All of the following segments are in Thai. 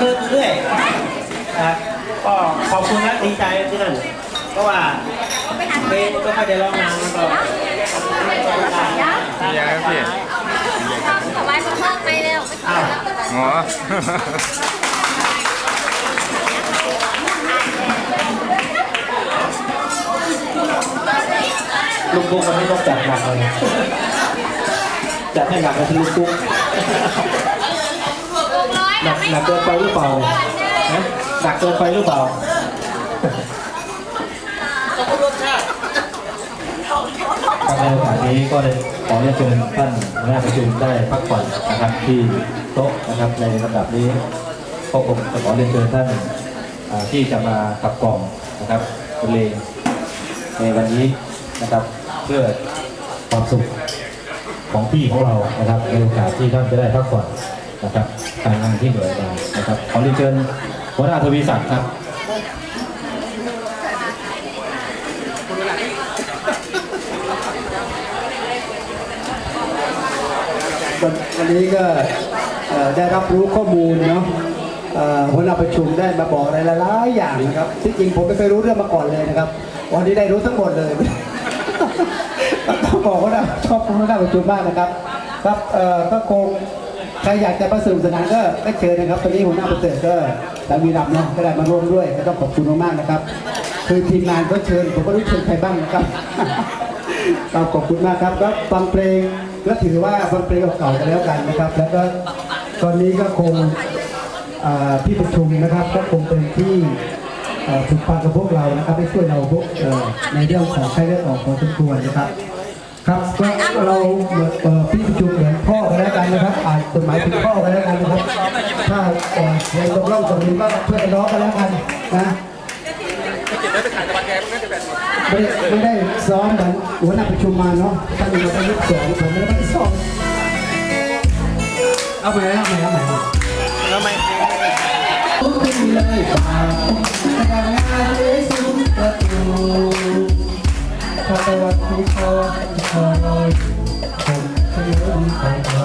เชิญเรื่อยนะครับก็ขอบคุณและดีใจที่นั่นเพราะว่าเพลงไม่ค่อยได้ร้องนานแล้วก็มีอะไรครับพี่ถวายพระเพิ่มไปเร็วอ้าวอ๋อลุงปุ๊กวันนี้ต้องจัดหนักเลยจัดให้หนักเลยที่ลุงปุ๊ก หนักหนักเกินไปหรือเปล่านะหนักเกินไปหรือเปล่าครับในโอกาสนี้ก็เลยขอเรียนเชิญท่านหัวหน้าประชุมได้พักผ่อนนะครับที่โต๊ะนะครับในลำดับนี้ก็คงจะขอเรียนเชิญท่านอ่าที่จะมาขับกล่อมนะครับบรรเลงในวันนี้นะครับเพื่อความสุขของพี่ของเรานะครับในโอกาสที่ท่านจะได้พักผ่อน นะครับการงานที่เหนื่อยมานะครับขอเรียนเชิญหัวหน้าทวีศักดิ์ครับวันนี้ก็ได้รับรู้ข้อมูลเนาะหัวหน้าประชุมได้มาบอกอะไรหลายๆอย่างนะครับที่จริงผมไม่เคยรู้เรื่องมาก่อนเลยนะครับ วันนี้ได้รู้ทั้งหมดเลยต้องบอกว่าชอบหัวหน้าประชุมมากนะครับ ครับก็คง ใครอยากจะมาสนุกสนานก็ได้เชิญนะครับตอนนี้หัวหน้าประเสริฐก็สามีรับเนาะก็ได้มาร่วมด้วยก็ต้องขอบคุณมากๆนะครับ คือทีมงานก็เชิญผมก็รู้เชิญใครบ้างนะครับครับขอบคุณมากครับก็ฟังเพลงก็ถือว่าฟังเพลงเก่าๆกันแล้วกันนะครับ แล้วก็ตอนนี้ก็คงอ่าที่ประชุมนะครับ ก็คงเป็นที่เอ่อฝึกฟังกับพวกเรานะครับได้ช่วยเราพวกในเรื่องของไข้เลือดออกพอสมควรนะครับ ครับก็เราเหมือนเอ่อพี่ประชุมเหมือน กฎหมายถึงพ่อกันแล้วกันนะครับถ้าอ่อในตกล่องตรงนี้ก็ช่วยกันร้องกันแล้วกันนะไม่ไม่ได้ซ้อมกันหัวหน้าประชุมมาเนาะท่านมาตั้งยุคสองผมไม่ได้ซ้อมเอาใหม่เอาใหม่เอาใหม่แล้วไม่ขึ้นเลยป่าทำงานเลยซุ้มประตูพอตะวันตกคอยคอยผมจะเดินไปต่อ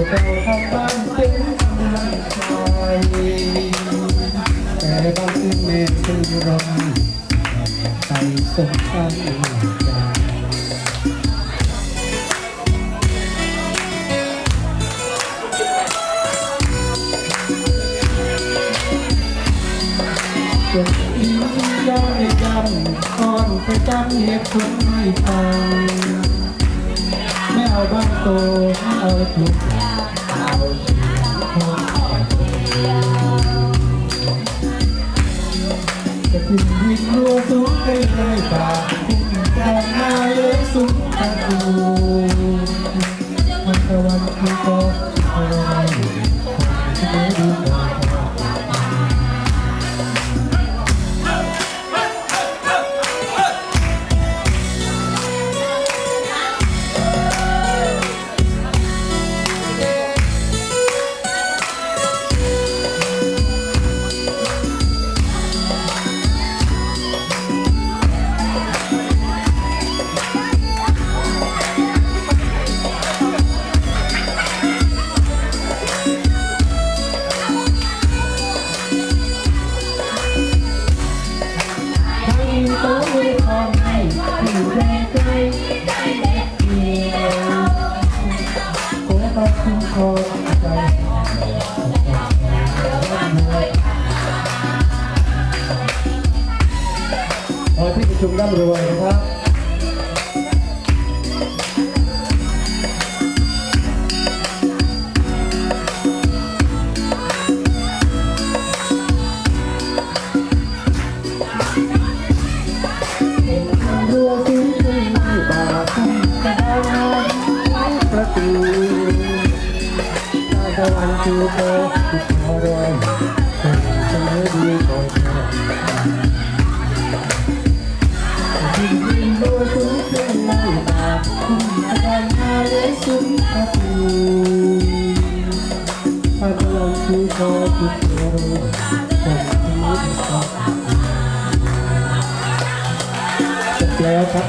ต่ที่ไปตัวไปทำงานเพื่เป็นเพื่อบ้านและเพื่อลูกามจะมีบ้านโตมีโตตาไม่ตั้งคอไปเช้านี้เป็นก็เช้ามาอยู่เราทำบ้านเป็นกำลังใจแต่บางทีแม่ตื่นร้งไปสงสารใจจนอิ่มย้อนจำก่อนไปจำเหตุผลให้ฟังไม่เอาบ้านโตเอาทุกของจ ถึงวินรัวสูงไปเลยบาคุณแต่งมาเลยสูงตะกู โต๊ะของให้อยู่ในใจเดียวโอ้ตาคุณคอใจขอที่ประชุมร่ำรวยนะครับ มันจูบเราขอร้องแต่เสมอด้วยของเที่มีโบทุกเรื่องลำบากาการหาเยสุดประตูอาการลองสู้ขอคิดอแต่ที่ไม่ชอบแล้วครับ